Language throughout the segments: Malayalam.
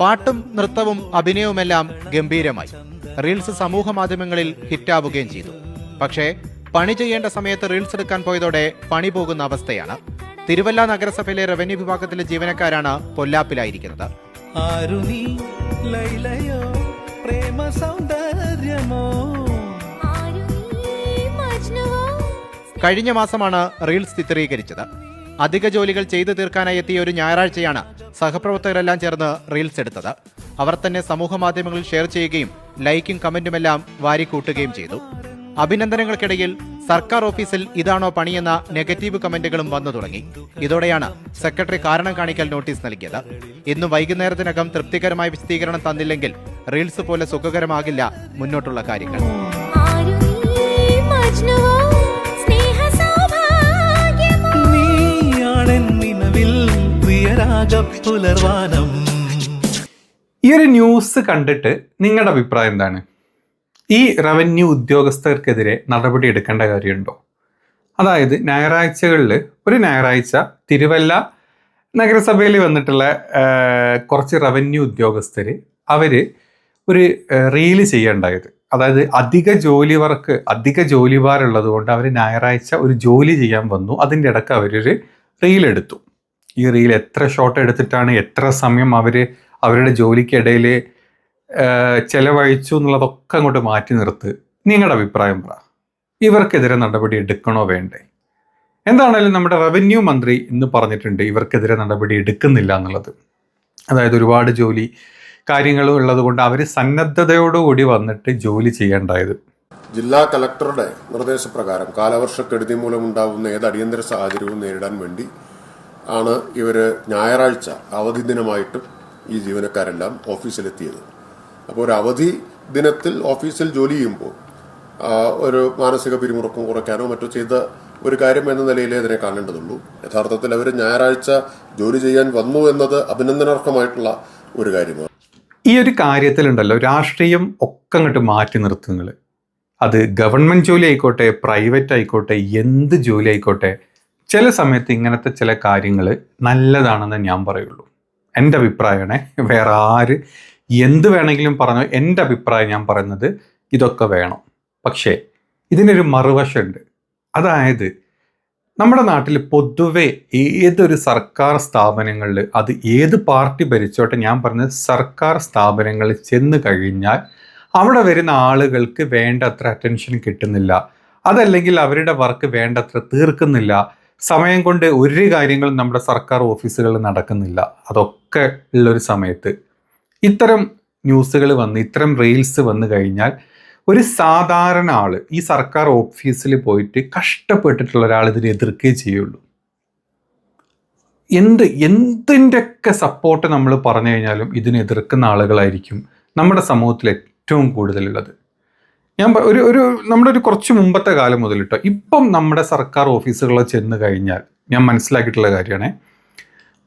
പാട്ടും നൃത്തവും അഭിനയവുമെല്ലാം ഗംഭീരമായി. റീൽസ് സമൂഹ മാധ്യമങ്ങളിൽ ഹിറ്റാവുകയും ചെയ്തു. പക്ഷേ പണി ചെയ്യേണ്ട സമയത്ത് റീൽസ് എടുക്കാൻ പോയതോടെ പണി പോകുന്ന അവസ്ഥയാണ്. തിരുവല്ല നഗരസഭയിലെ റവന്യൂ വിഭാഗത്തിലെ ജീവനക്കാരാണ് പൊല്ലാപ്പിലായിരിക്കുന്നത്. ആരു നീ ലൈലയോ പ്രേമ സൗന്ദര്യമോ? കഴിഞ്ഞ മാസമാണ് റീൽസ് ചിത്രീകരിച്ചത്. അധിക ജോലികൾ ചെയ്തു തീർക്കാനായി എത്തിയ ഒരു ഞായറാഴ്ചയാണ് സഹപ്രവർത്തകരെല്ലാം ചേർന്ന് റീൽസ് എടുത്തത്. അവർ തന്നെ സമൂഹ മാധ്യമങ്ങളിൽ ഷെയർ ചെയ്യുകയും ലൈക്കും കമന്റുമെല്ലാം വാരിക്കൂട്ടുകയും ചെയ്തു. അഭിനന്ദനങ്ങൾക്കിടയിൽ സർക്കാർ ഓഫീസിൽ ഇതാണോ പണിയെന്ന നെഗറ്റീവ് കമന്റുകളും വന്നു തുടങ്ങി. ഇതോടെയാണ് സെക്രട്ടറി കാരണം കാണിക്കൽ നോട്ടീസ് നൽകിയത്. ഇന്ന് വൈകുന്നേരത്തിനകം തൃപ്തികരമായ വിശദീകരണം തന്നില്ലെങ്കിൽ റീൽസ് പോലെ സുഖകരമാകില്ല മുന്നോട്ടുള്ള കാര്യങ്ങൾ. പുലർവാനം. ഈ ഒരു ന്യൂസ് കണ്ടിട്ട് നിങ്ങളുടെ അഭിപ്രായം എന്താണ്? ഈ റവന്യൂ ഉദ്യോഗസ്ഥർക്കെതിരെ നടപടി എടുക്കേണ്ട കാര്യമുണ്ടോ? അതായത് ഞായറാഴ്ചകളിൽ ഒരു ഞായറാഴ്ച തിരുവല്ല നഗരസഭയിൽ വന്നിട്ടുള്ള കുറച്ച് റവന്യൂ ഉദ്യോഗസ്ഥർ അവർ ഒരു റീൽ ചെയ്യേണ്ടായത്. അതായത് അധിക ജോലി വർക്ക് അധിക ജോലി ഭാരമുള്ളത് കൊണ്ട് അവർ ഞായറാഴ്ച ഒരു ജോലി ചെയ്യാൻ വന്നു. അതിന്റെ ഇടയ്ക്ക് അവരൊരു റീൽ എടുത്തു. ഈ റീൽ എത്ര ഷോട്ട് എടുത്തിട്ടാണ് എത്ര സമയം അവർ അവരുടെ ജോലിക്കിടയിൽ ചെലവഴിച്ചു എന്നുള്ളതൊക്കെ അങ്ങോട്ട് മാറ്റി നിർത്ത്. നിങ്ങളുടെ അഭിപ്രായം പറ. ഇവർക്കെതിരെ നടപടി എടുക്കണോ വേണ്ടേ? എന്താണേലും നമ്മുടെ റവന്യൂ മന്ത്രി ഇന്ന് പറഞ്ഞിട്ടുണ്ട് ഇവർക്കെതിരെ നടപടി എടുക്കുന്നില്ല എന്നുള്ളത്. അതായത് ഒരുപാട് ജോലി കാര്യങ്ങളും ഉള്ളത് കൊണ്ട് അവർ സന്നദ്ധതയോടുകൂടി വന്നിട്ട് ജോലി ചെയ്യേണ്ടായത്. ജില്ലാ കലക്ടറുടെ നിർദ്ദേശപ്രകാരം കാലവർഷക്കെടുതി മൂലമുണ്ടാകുന്ന ഏത് അടിയന്തര സാഹചര്യവും നേരിടാൻ വേണ്ടി ആണ് ഇവർ ഞായറാഴ്ച അവധി ദിനമായിട്ടും ഈ ജീവനക്കാരെല്ലാം ഓഫീസിലെത്തിയത്. അപ്പോൾ ഒരു അവധി ദിനത്തിൽ ഓഫീസിൽ ജോലി ചെയ്യുമ്പോൾ ഒരു മാനസിക പിരിമുറുക്കം കുറയ്ക്കാനോ മറ്റോ ചെയ്ത ഒരു കാര്യം എന്ന നിലയിലേ അതിനെ കാണേണ്ടതുള്ളൂ. യഥാർത്ഥത്തിൽ അവർ ഞായറാഴ്ച ജോലി ചെയ്യാൻ വന്നു എന്നത് അഭിനന്ദനാർഹമായിട്ടുള്ള ഒരു കാര്യമാണ്. ഈ ഒരു കാര്യത്തിലുണ്ടല്ലോ രാഷ്ട്രീയം ഒക്കെ അങ്ങോട്ട് മാറ്റി നിർത്തുന്നത്. അത് ഗവൺമെന്റ് ജോലി ആയിക്കോട്ടെ പ്രൈവറ്റ് ആയിക്കോട്ടെ എന്ത് ജോലി ആയിക്കോട്ടെ ചില സമയത്ത് ഇങ്ങനത്തെ ചില കാര്യങ്ങൾ നല്ലതാണെന്ന് ഞാൻ പറയുള്ളൂ. എന്റെ അഭിപ്രായമാണ്. വേറെ ആര് എന്ത് വേണമെങ്കിലും പറഞ്ഞു എന്റെ അഭിപ്രായം ഞാൻ പറയുന്നത് ഇതൊക്കെ വേണം. പക്ഷേ ഇതിനൊരു മറുവശമുണ്ട്. അതായത് നമ്മുടെ നാട്ടിൽ പൊതുവെ ഏതൊരു സർക്കാർ സ്ഥാപനങ്ങളിൽ അത് ഏത് പാർട്ടി ഭരിച്ചോട്ടെ ഞാൻ പറഞ്ഞത് സർക്കാർ സ്ഥാപനങ്ങളിൽ ചെന്ന് കഴിഞ്ഞാൽ അവിടെ വരുന്ന ആളുകൾക്ക് വേണ്ടത്ര അറ്റൻഷൻ കിട്ടുന്നില്ല. അതല്ലെങ്കിൽ അവരുടെ വർക്ക് വേണ്ടത്ര തീർക്കുന്നില്ല. സമയം കൊണ്ട് ഒരു കാര്യങ്ങളും നമ്മുടെ സർക്കാർ ഓഫീസുകളിൽ നടക്കുന്നില്ല. അതൊക്കെ ഉള്ളൊരു സമയത്ത് ഇത്തരം ന്യൂസുകൾ വന്ന് ഇത്തരം റീൽസ് വന്നു കഴിഞ്ഞാൽ ഒരു സാധാരണ ആൾ ഈ സർക്കാർ ഓഫീസിൽ പോയിട്ട് കഷ്ടപ്പെട്ടിട്ടുള്ള ഒരാൾ ഇതിനെ എതിർക്കുകയേ ചെയ്യുള്ളൂ. എന്ത് എന്തിന്റെയൊക്കെ സപ്പോർട്ട് നമ്മൾ പറഞ്ഞു കഴിഞ്ഞാലും ഇതിനെ എതിർക്കുന്ന ആളുകളായിരിക്കും നമ്മുടെ സമൂഹത്തിൽ ഏറ്റവും കൂടുതലുള്ളത്. ഞാൻ ഒരു ഒരു നമ്മുടെ ഒരു കുറച്ച് മുമ്പത്തെ കാലം മുതൽ കേട്ടോ ഇപ്പം നമ്മുടെ സർക്കാർ ഓഫീസുകളിൽ ചെന്ന് കഴിഞ്ഞാൽ ഞാൻ മനസ്സിലാക്കിയിട്ടുള്ള കാര്യമാണ്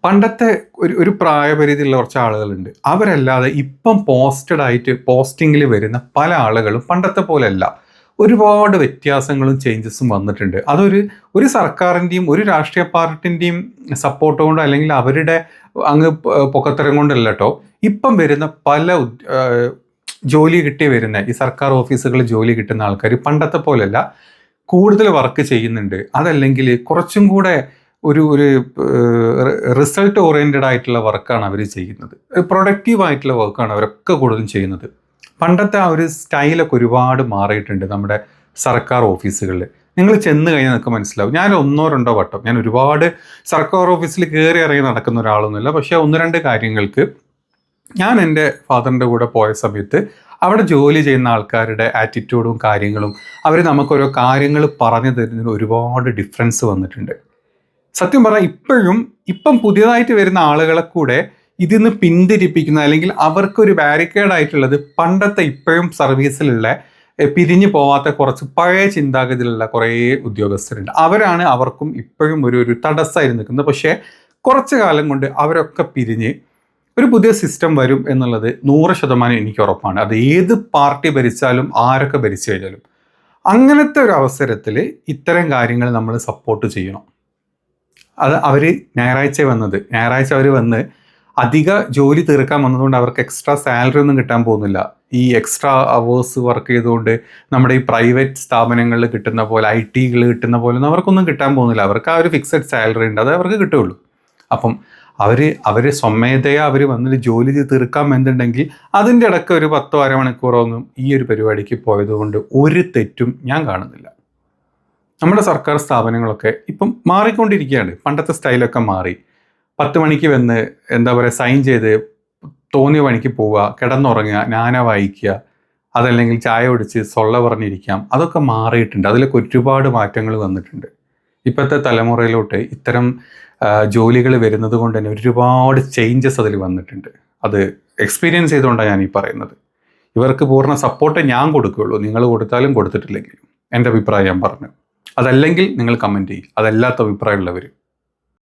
പണ്ടത്തെ ഒരു ഒരു പ്രായപരിധിയുള്ള കുറച്ച് ആളുകളുണ്ട്. അവരല്ലാതെ ഇപ്പം പോസ്റ്റഡ് ആയിട്ട് പോസ്റ്റിങ്ങിൽ വരുന്ന പല ആളുകളും പണ്ടത്തെ പോലെയല്ല. ഒരുപാട് വ്യത്യാസങ്ങളും ചേഞ്ചസും വന്നിട്ടുണ്ട്. അതൊരു ഒരു സർക്കാരിന്റെയും ഒരു രാഷ്ട്രീയ പാർട്ടിന്റെയും സപ്പോർട്ട് കൊണ്ടോ അല്ലെങ്കിൽ അവരുടെ അങ്ങ് പൊക്കത്തരം കൊണ്ടല്ല കേട്ടോ ഇപ്പം വരുന്ന പല ജോലി കിട്ടി വരുന്ന ഈ സർക്കാർ ഓഫീസുകളിൽ ജോലി കിട്ടുന്ന ആൾക്കാർ പണ്ടത്തെ പോലെയല്ല കൂടുതൽ വർക്ക് ചെയ്യുന്നുണ്ട്. അതല്ലെങ്കിൽ കുറച്ചും കൂടെ ഒരു ഒരു റിസൾട്ട് ഓറിയന്റഡ് ആയിട്ടുള്ള വർക്കാണ് അവർ ചെയ്യുന്നത്. പ്രൊഡക്റ്റീവ് ആയിട്ടുള്ള വർക്കാണ് അവരൊക്കെ കൂടുതലും ചെയ്യുന്നത്. പണ്ടത്തെ ആ ഒരു സ്റ്റൈലൊക്കെ ഒരുപാട് മാറിയിട്ടുണ്ട് നമ്മുടെ സർക്കാർ ഓഫീസുകളിൽ നിങ്ങൾ ചെന്ന് കഴിഞ്ഞാൽ നിങ്ങൾക്ക് മനസ്സിലാവും. ഞാൻ ഒന്നോ രണ്ടോ വട്ടം ഞാൻ ഒരുപാട് സർക്കാർ ഓഫീസിൽ കയറി ഇറങ്ങി നടക്കുന്ന ഒരാളൊന്നുമില്ല. പക്ഷേ ഒന്ന് രണ്ട് കാര്യങ്ങൾക്ക് ഞാൻ എന്റെ ഫാദറിന്റെ കൂടെ പോയ സമയത്ത് അവിടെ ജോലി ചെയ്യുന്ന ആൾക്കാരുടെ ആറ്റിറ്റ്യൂഡും കാര്യങ്ങളും അവർ നമുക്കോരോ കാര്യങ്ങൾ പറഞ്ഞു തരുന്നതിന് ഒരുപാട് ഡിഫറൻസ് വന്നിട്ടുണ്ട്. സത്യം പറഞ്ഞാൽ ഇപ്പോഴും ഇപ്പം പുതിയതായിട്ട് വരുന്ന ആളുകളെ കൂടെ ഇതിൽ നിന്ന് പിന്തിരിപ്പിക്കുന്ന അല്ലെങ്കിൽ അവർക്കൊരു ബാരിക്കേഡ് ആയിട്ടുള്ളത് പണ്ടത്തെ ഇപ്പോഴും സർവീസിലുള്ള പിരിഞ്ഞു പോവാത്ത കുറച്ച് പഴയ ചിന്താഗതിയിലുള്ള കുറേ ഉദ്യോഗസ്ഥരുണ്ട്. അവരാണ് അവർക്കും ഇപ്പോഴും ഒരു ഒരു തടസ്സമായി നിൽക്കുന്നത്. പക്ഷേ കുറച്ച് കാലം കൊണ്ട് അവരൊക്കെ പിരിഞ്ഞ് ഒരു പുതിയ സിസ്റ്റം വരും എന്നുള്ളത് നൂറ് ശതമാനം എനിക്ക് ഉറപ്പാണ്. അത് ഏത് പാർട്ടി ഭരിച്ചാലും ആരൊക്കെ ഭരിച്ചു കഴിഞ്ഞാലും. അങ്ങനത്തെ ഒരു അവസരത്തിൽ ഇത്തരം കാര്യങ്ങൾ നമ്മൾ സപ്പോർട്ട് ചെയ്യണം. അത് അവർ ഞായറാഴ്ച വന്നത്. ഞായറാഴ്ച അവർ വന്ന് അധിക ജോലി തീർക്കാൻ വന്നതുകൊണ്ട് അവർക്ക് എക്സ്ട്രാ സാലറി ഒന്നും കിട്ടാൻ പോകുന്നില്ല. ഈ എക്സ്ട്രാ അവേഴ്സ് വർക്ക് ചെയ്തുകൊണ്ട് നമ്മുടെ ഈ പ്രൈവറ്റ് സ്ഥാപനങ്ങളിൽ കിട്ടുന്ന പോലെ ഐ ടികൾ കിട്ടുന്ന പോലെ ഒന്നും അവർക്കൊന്നും കിട്ടാൻ പോകുന്നില്ല. അവർക്ക് ആ ഒരു ഫിക്സഡ് സാലറി ഉണ്ട്. അത് അവർക്ക് കിട്ടുകയുള്ളൂ. അപ്പം അവർ അവർ സ്വമേധയാ അവർ വന്നിട്ട് ജോലി ചെയ്ത് തീർക്കാൻ എന്നുണ്ടെങ്കിൽ അതിന്റെ ഇടയ്ക്ക് ഒരു പത്തോ അരമണിക്കൂറൊന്നും ഈ ഒരു പരിപാടിക്ക് പോയതുകൊണ്ട് ഒരു തെറ്റും ഞാൻ കാണുന്നില്ല. നമ്മുടെ സർക്കാർ സ്ഥാപനങ്ങളൊക്കെ ഇപ്പം മാറിക്കൊണ്ടിരിക്കുകയാണ്. പണ്ടത്തെ സ്റ്റൈലൊക്കെ മാറി. പത്ത് മണിക്ക് വന്ന് എന്താ പറയുക സൈൻ ചെയ്ത് തോന്നിയ പണിക്ക് പോവുക കിടന്നുറങ്ങുക നാന വായിക്കുക അതല്ലെങ്കിൽ ചായ ഒടിച്ച് സൊള്ള പറഞ്ഞിരിക്കാം അതൊക്കെ മാറിയിട്ടുണ്ട്. അതിലൊക്കെ ഒരുപാട് മാറ്റങ്ങൾ വന്നിട്ടുണ്ട്. ഇപ്പോഴത്തെ തലമുറയിലോട്ട് ഇത്തരം ജോലികൾ വരുന്നത് കൊണ്ട് തന്നെ ഒരുപാട് ചേഞ്ചസ് അതിൽ വന്നിട്ടുണ്ട്. അത് എക്സ്പീരിയൻസ് ചെയ്തുകൊണ്ടാണ് ഞാൻ ഈ പറയുന്നത്. ഇവർക്ക് പൂർണ സപ്പോർട്ട് ഞാൻ കൊടുക്കുകയുള്ളൂ. നിങ്ങൾ കൊടുത്താലും കൊടുത്തിട്ടില്ലെങ്കിലും. എന്റെ അഭിപ്രായം ഞാൻ പറഞ്ഞു. അതല്ലെങ്കിൽ നിങ്ങൾ കമന്റ് ചെയ്യും. അതല്ലാത്ത അഭിപ്രായമുള്ളവർ